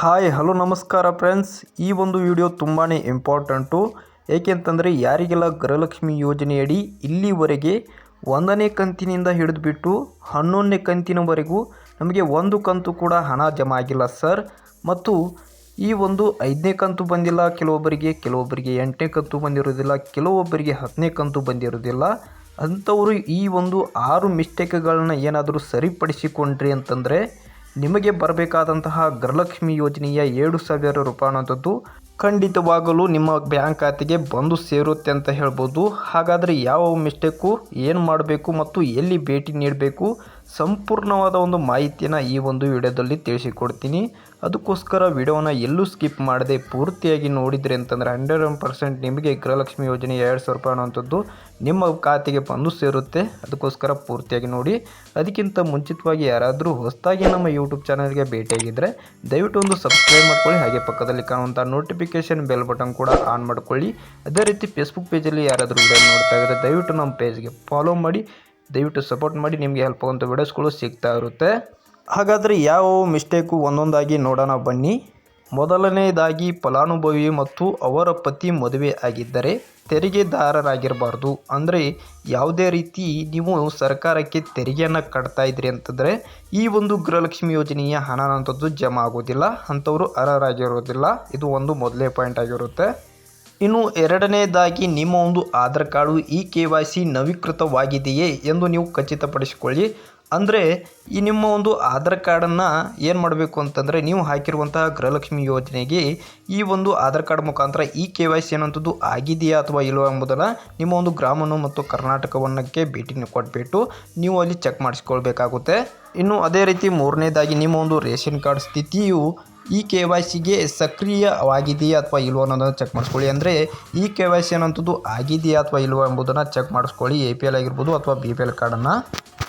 Hi, hello, ನಮಸ್ಕಾರ friends. ಈ ಒಂದು ವಿಡಿಯೋ ತುಂಬಾ ಇಂಪಾರ್ಟೆಂಟು. ಏಕೆಂತಂದರೆ ಯಾರಿಗೆಲ್ಲ ಗೃಹಲಕ್ಷ್ಮಿ ಯೋಜನೆಯಡಿ ಇಲ್ಲಿವರೆಗೆ ಒಂದನೇ ಕಂತಿನಿಂದ ಹಿಡಿದುಬಿಟ್ಟು ಹನ್ನೊಂದನೇ ಕಂತಿನವರೆಗೂ ನಮಗೆ ಒಂದು ಕಂತು ಕೂಡ ಹಣ ಜಮಾ ಆಗಿಲ್ಲ ಸರ್. ಮತ್ತು ಈ ಒಂದು ಐದನೇ ಕಂತು ಬಂದಿಲ್ಲ, ಕೆಲವೊಬ್ಬರಿಗೆ ಕೆಲವೊಬ್ಬರಿಗೆ ಎಂಟನೇ ಕಂತು ಬಂದಿರೋದಿಲ್ಲ ಕೆಲವೊಬ್ಬರಿಗೆ ಹತ್ತನೇ ಕಂತು ಬಂದಿರೋದಿಲ್ಲ ಅಂಥವರು ಈ ಒಂದು ಆರು ಮಿಸ್ಟೇಕ್ಗಳನ್ನ ಏನಾದರೂ ಸರಿಪಡಿಸಿಕೊಂಡ್ರಿ ಅಂತಂದರೆ ನಿಮಗೆ ಬರಬೇಕಾದಂತಹ ಗೃಹಲಕ್ಷ್ಮಿ ಯೋಜನೆಯ ಏಳು ಸಾವಿರ ರೂಪಾಯಿ ಖಂಡಿತವಾಗಲೂ ನಿಮ್ಮ ಬ್ಯಾಂಕ್ ಖಾತೆಗೆ ಬಂದು ಸೇರುತ್ತೆ ಅಂತ ಹೇಳ್ಬೋದು. ಹಾಗಾದರೆ ಯಾವ ಮಿಸ್ಟೇಕು, ಏನು ಮಾಡಬೇಕು ಮತ್ತು ಎಲ್ಲಿ ಭೇಟಿ ನೀಡಬೇಕು? ಸಂಪೂರ್ಣವಾದ ಒಂದು ಮಾಹಿತಿಯನ್ನು ಈ ಒಂದು ವಿಡಿಯೋದಲ್ಲಿ ತಿಳಿಸಿಕೊಡ್ತೀನಿ. ಅದಕ್ಕೋಸ್ಕರ ವಿಡಿಯೋನ ಎಲ್ಲೂ ಸ್ಕಿಪ್ ಮಾಡದೆ ಪೂರ್ತಿಯಾಗಿ ನೋಡಿದರೆ ಅಂತಂದರೆ ಹಂಡ್ರೆಡ್ ಒನ್ ಪರ್ಸೆಂಟ್ ನಿಮಗೆ ಗೃಹಲಕ್ಷ್ಮಿ ಯೋಜನೆ ಎರಡು ಸಾವಿರ ರೂಪಾಯಿ ಅನ್ನುವಂಥದ್ದು ನಿಮ್ಮ ಖಾತೆಗೆ ಬಂದು ಸೇರುತ್ತೆ. ಅದಕ್ಕೋಸ್ಕರ ಪೂರ್ತಿಯಾಗಿ ನೋಡಿ. ಅದಕ್ಕಿಂತ ಮುಂಚಿತವಾಗಿ ಯಾರಾದರೂ ಹೊಸದಾಗಿ ನಮ್ಮ ಯೂಟ್ಯೂಬ್ ಚಾನಲ್ಗೆ ಭೇಟಿಯಾಗಿದ್ದರೆ ದಯವಿಟ್ಟು ಒಂದು ಸಬ್ಸ್ಕ್ರೈಬ್ ಮಾಡ್ಕೊಳ್ಳಿ. ಹಾಗೆ ಪಕ್ಕದಲ್ಲಿ ಕಾಣುವಂಥ ನೋಟಿಫಿಕೇಷನ್ ಬೆಲ್ ಬಟನ್ ಕೂಡ ಆನ್ ಮಾಡ್ಕೊಳ್ಳಿ. ಅದೇ ರೀತಿ ಫೇಸ್ಬುಕ್ ಪೇಜಲ್ಲಿ ಯಾರಾದರೂ ವಿಡಿಯೋ ನೋಡ್ತಾ ಇದ್ದರೆ ದಯವಿಟ್ಟು ನಮ್ಮ ಪೇಜ್ಗೆ ಫಾಲೋ ಮಾಡಿ. ದಯವಿಟ್ಟು ಸಪೋರ್ಟ್ ಮಾಡಿ, ನಿಮಗೆ ಹೆಲ್ಪ್ ಆಗುವಂಥ ವಿಡಿಯೋಸ್ಗಳು ಸಿಗ್ತಾ ಇರುತ್ತೆ. ಹಾಗಾದರೆ ಯಾವ ಮಿಸ್ಟೇಕು ಒಂದೊಂದಾಗಿ ನೋಡೋಣ ಬನ್ನಿ. ಮೊದಲನೇದಾಗಿ ಫಲಾನುಭವಿ ಮತ್ತು ಅವರ ಪತಿ ಮದುವೆ ಆಗಿದ್ದರೆ ತೆರಿಗೆದಾರರಾಗಿರಬಾರ್ದು. ಅಂದರೆ ಯಾವುದೇ ರೀತಿ ನೀವು ಸರ್ಕಾರಕ್ಕೆ ತೆರಿಗೆಯನ್ನು ಕಟ್ತಾ ಇದ್ರಿ ಅಂತಂದರೆ ಈ ಒಂದು ಗೃಹಲಕ್ಷ್ಮಿ ಯೋಜನೆಯ ಹಣ ಅಂಥದ್ದು ಜಮಾ ಆಗೋದಿಲ್ಲ ಅಂಥವರು ಅರ್ಹರಾಗಿರೋದಿಲ್ಲ ಇದು ಒಂದು ಮೊದಲೇ ಪಾಯಿಂಟ್ ಆಗಿರುತ್ತೆ. ಇನ್ನು ಎರಡನೇದಾಗಿ ನಿಮ್ಮ ಒಂದು ಆಧಾರ್ ಕಾರ್ಡು ಈ ಕೆ ವೈ ಸಿ ನವೀಕೃತವಾಗಿದೆಯೇ ಎಂದು ನೀವು ಖಚಿತಪಡಿಸಿಕೊಳ್ಳಿ. ಅಂದರೆ ಈ ನಿಮ್ಮ ಒಂದು ಆಧಾರ್ ಕಾರ್ಡನ್ನು ಏನು ಮಾಡಬೇಕು ಅಂತಂದರೆ ನೀವು ಹಾಕಿರುವಂತಹ ಗೃಹಲಕ್ಷ್ಮಿ ಯೋಜನೆಗೆ ಈ ಒಂದು ಆಧಾರ್ ಕಾರ್ಡ್ ಮುಖಾಂತರ ಇ ಕೆ ವೈ ಸಿ ಅನ್ನೋಂಥದ್ದು ಆಗಿದೆಯಾ ಅಥವಾ ಇಲ್ಲವೋ ಎಂಬುದನ್ನು ನಿಮ್ಮ ಒಂದು ಗ್ರಾಮನು ಮತ್ತು ಕರ್ನಾಟಕವನ್ನಕ್ಕೆ ಭೇಟಿ ಕೊಟ್ಬಿಟ್ಟು ನೀವು ಅಲ್ಲಿ ಚೆಕ್ ಮಾಡಿಸ್ಕೊಳ್ಬೇಕಾಗುತ್ತೆ. ಇನ್ನು ಅದೇ ರೀತಿ ಮೂರನೇದಾಗಿ ನಿಮ್ಮ ಒಂದು ರೇಷನ್ ಕಾರ್ಡ್ ಸ್ಥಿತಿಯು ಈ ಕೆ ವೈ ಸಿಗೆ ಸಕ್ರಿಯವಾಗಿದೆಯಾ ಅಥವಾ ಇಲ್ವೋ ಅನ್ನೋದನ್ನು ಚೆಕ್ ಮಾಡಿಸ್ಕೊಳ್ಳಿ. ಅಂದರೆ ಈ ಕೆ ವೈ ಸಿ ಅನ್ನೋಂಥದ್ದು ಆಗಿದೆಯಾ ಅಥವಾ ಇಲ್ವೋ ಎಂಬುದನ್ನು ಚೆಕ್ ಮಾಡಿಸ್ಕೊಳ್ಳಿ. ಎ ಪಿ ಎಲ್ ಆಗಿರ್ಬೋದು ಅಥವಾ ಬಿ ಪಿ ಎಲ್ ಕಾರ್ಡನ್ನು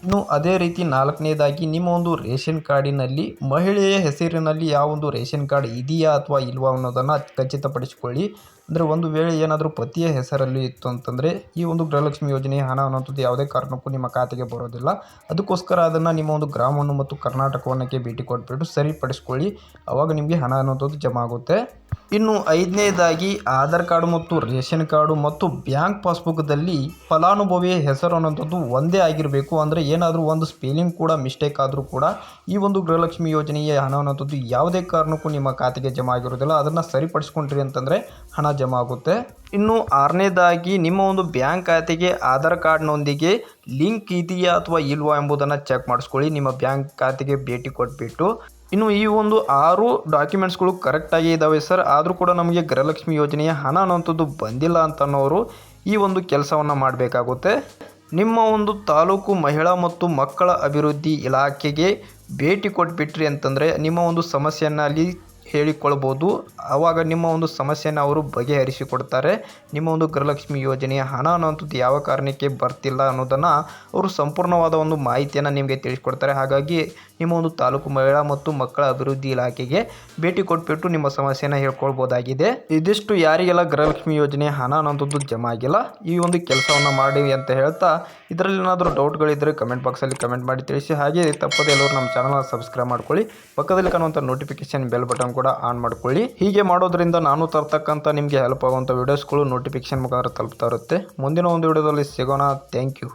ಇನ್ನು ಅದೇ ರೀತಿ ನಾಲ್ಕನೇದಾಗಿ ನಿಮ್ಮ ಒಂದು ರೇಷನ್ ಕಾರ್ಡಿನಲ್ಲಿ ಮಹಿಳೆಯ ಹೆಸರಿನಲ್ಲಿ ಯಾವ ಒಂದು ರೇಷನ್ ಕಾರ್ಡ್ ಇದೆಯಾ ಅಥವಾ ಇಲ್ವಾ ಅನ್ನೋದನ್ನು ಖಚಿತಪಡಿಸಿಕೊಳ್ಳಿ. ಅಂದರೆ ಒಂದು ವೇಳೆ ಏನಾದರೂ ಪತಿಯ ಹೆಸರಲ್ಲಿ ಇತ್ತು ಅಂತಂದರೆ ಈ ಒಂದು ಗೃಹಲಕ್ಷ್ಮಿ ಯೋಜನೆಯ ಹಣ ಅನ್ನೋಂಥದ್ದು ಯಾವುದೇ ಕಾರಣಕ್ಕೂ ನಿಮ್ಮ ಖಾತೆಗೆ ಬರೋದಿಲ್ಲ. ಅದಕ್ಕೋಸ್ಕರ ಅದನ್ನು ನಿಮ್ಮ ಒಂದು ಗ್ರಾಮವನ್ನು ಮತ್ತು ಕರ್ನಾಟಕವನ್ನಕ್ಕೆ ಭೇಟಿ ಕೊಟ್ಬಿಟ್ಟು ಸರಿಪಡಿಸ್ಕೊಳ್ಳಿ. ಆವಾಗ ನಿಮಗೆ ಹಣ ಅನ್ನೋಂಥದ್ದು ಜಮಾ ಆಗುತ್ತೆ. ಇನ್ನು ಐದನೇದಾಗಿ ಆಧಾರ್ ಕಾರ್ಡು ಮತ್ತು ರೇಷನ್ ಕಾರ್ಡು ಮತ್ತು ಬ್ಯಾಂಕ್ ಪಾಸ್ಬುಕ್ದಲ್ಲಿ ಫಲಾನುಭವಿಯ ಹೆಸರು ಅನ್ನೋಂಥದ್ದು ಒಂದೇ ಆಗಿರಬೇಕು. ಅಂದರೆ ಏನಾದರೂ ಒಂದು ಸ್ಪೆಲ್ಲಿಂಗ್ ಕೂಡ ಮಿಸ್ಟೇಕ್ ಆದರೂ ಕೂಡ ಈ ಒಂದು ಗೃಹಲಕ್ಷ್ಮಿ ಯೋಜನೆಯ ಹಣ ಅನ್ನೋಂಥದ್ದು ಯಾವುದೇ ಕಾರಣಕ್ಕೂ ನಿಮ್ಮ ಖಾತೆಗೆ ಜಮಾ ಆಗಿರೋದಿಲ್ಲ ಅದನ್ನು ಸರಿಪಡಿಸ್ಕೊಂಡ್ರಿ ಅಂತಂದರೆ ಹಣ ಜಮಾ ಆಗುತ್ತೆ. ಇನ್ನು ಆರನೇದಾಗಿ ನಿಮ್ಮ ಒಂದು ಬ್ಯಾಂಕ್ ಖಾತೆಗೆ ಆಧಾರ್ ಕಾರ್ಡ್ನೊಂದಿಗೆ ಲಿಂಕ್ ಇದೆಯಾ ಅಥವಾ ಇಲ್ವಾ ಎಂಬುದನ್ನು ಚೆಕ್ ಮಾಡಿಸ್ಕೊಳ್ಳಿ. ನಿಮ್ಮ ಬ್ಯಾಂಕ್ ಖಾತೆಗೆ ಭೇಟಿ ಕೊಟ್ಬಿಟ್ಟು ಇನ್ನು ಈ ಒಂದು ಆರು ಡಾಕ್ಯುಮೆಂಟ್ಸ್ಗಳು ಕರೆಕ್ಟಾಗಿ ಇದ್ದಾವೆ ಸರ್ ಆದರೂ ಕೂಡ ನಮಗೆ ಗೃಹಲಕ್ಷ್ಮಿ ಯೋಜನೆಯ ಹಣ ಅನ್ನೋಂಥದ್ದು ಬಂದಿಲ್ಲ ಅಂತ ಅನ್ನೋರು ಈ ಒಂದು ಕೆಲಸವನ್ನು ಮಾಡಬೇಕಾಗುತ್ತೆ. ನಿಮ್ಮ ಒಂದು ತಾಲೂಕು ಮಹಿಳಾ ಮತ್ತು ಮಕ್ಕಳ ಅಭಿವೃದ್ಧಿ ಇಲಾಖೆಗೆ ಭೇಟಿ ಕೊಟ್ಬಿಟ್ರಿ ಅಂತಂದರೆ ನಿಮ್ಮ ಒಂದು ಸಮಸ್ಯೆಯನ್ನು ಅಲ್ಲಿ ಹೇಳಿಕೊಳ್ಬೋದು. ಆವಾಗ ನಿಮ್ಮ ಒಂದು ಸಮಸ್ಯೆನ ಅವರು ಬಗೆಹರಿಸಿಕೊಡ್ತಾರೆ. ನಿಮ್ಮ ಒಂದು ಗೃಹಲಕ್ಷ್ಮಿ ಯೋಜನೆಯ ಹಣ ಅನ್ನೋಂಥದ್ದು ಯಾವ ಕಾರಣಕ್ಕೆ ಬರ್ತಿಲ್ಲ ಅನ್ನೋದನ್ನು ಅವರು ಸಂಪೂರ್ಣವಾದ ಒಂದು ಮಾಹಿತಿಯನ್ನು ನಿಮಗೆ ತಿಳಿಸ್ಕೊಡ್ತಾರೆ. ಹಾಗಾಗಿ ನಿಮ್ಮ ಒಂದು ತಾಲೂಕು ಮಹಿಳಾ ಮತ್ತು ಮಕ್ಕಳ ಅಭಿವೃದ್ಧಿ ಇಲಾಖೆಗೆ ಭೇಟಿ ಕೊಟ್ಬಿಟ್ಟು ನಿಮ್ಮ ಸಮಸ್ಯೆನ ಹೇಳ್ಕೊಳ್ಬೋದಾಗಿದೆ. ಇದಿಷ್ಟು ಯಾರಿಗೆಲ್ಲ ಗೃಹಲಕ್ಷ್ಮಿ ಯೋಜನೆ ಹಣ ಅನ್ನೋಂಥದ್ದು ಜಮಾ ಆಗಿಲ್ಲ. ಈ ಒಂದು ಕೆಲಸವನ್ನು ಮಾಡಿ ಅಂತ ಹೇಳ್ತಾ ಇದರಲ್ಲಿ ಏನಾದರೂ ಡೌಟ್ಗಳಿದ್ದರೆ ಕಮೆಂಟ್ ಬಾಕ್ಸಲ್ಲಿ ಕಮೆಂಟ್ ಮಾಡಿ ತಿಳಿಸಿ. ಹಾಗೆ ತಪ್ಪದೆ ಎಲ್ಲರೂ ನಮ್ಮ ಚಾನಲ್ನ ಸಬ್ಸ್ಕ್ರೈಬ್ ಮಾಡ್ಕೊಳ್ಳಿ. ಪಕ್ಕದಲ್ಲಿ ಕಾಣುವಂಥ ನೋಟಿಫಿಕೇಶನ್ ಬೆಲ್ ಬಟನ್ ಕೂಡ ಆನ್ ಮಾಡ್ಕೊಳ್ಳಿ. ಹೀಗೆ ಮಾಡೋದ್ರಿಂದ ನಾನು ತರ್ತಕ್ಕಂಥ ನಿಮಗೆ ಹೆಲ್ಪ್ ಆಗುವಂಥ ವೀಡಿಯೋಸ್ಗಳು ನೋಟಿಫಿಕೇಶನ್ ಮುಖಾಂತರ ತಲುಪ್ತಾ ಇರುತ್ತೆ. ಮುಂದಿನ ಒಂದು ವಿಡಿಯೋದಲ್ಲಿ ಸಿಗೋಣ. Thank you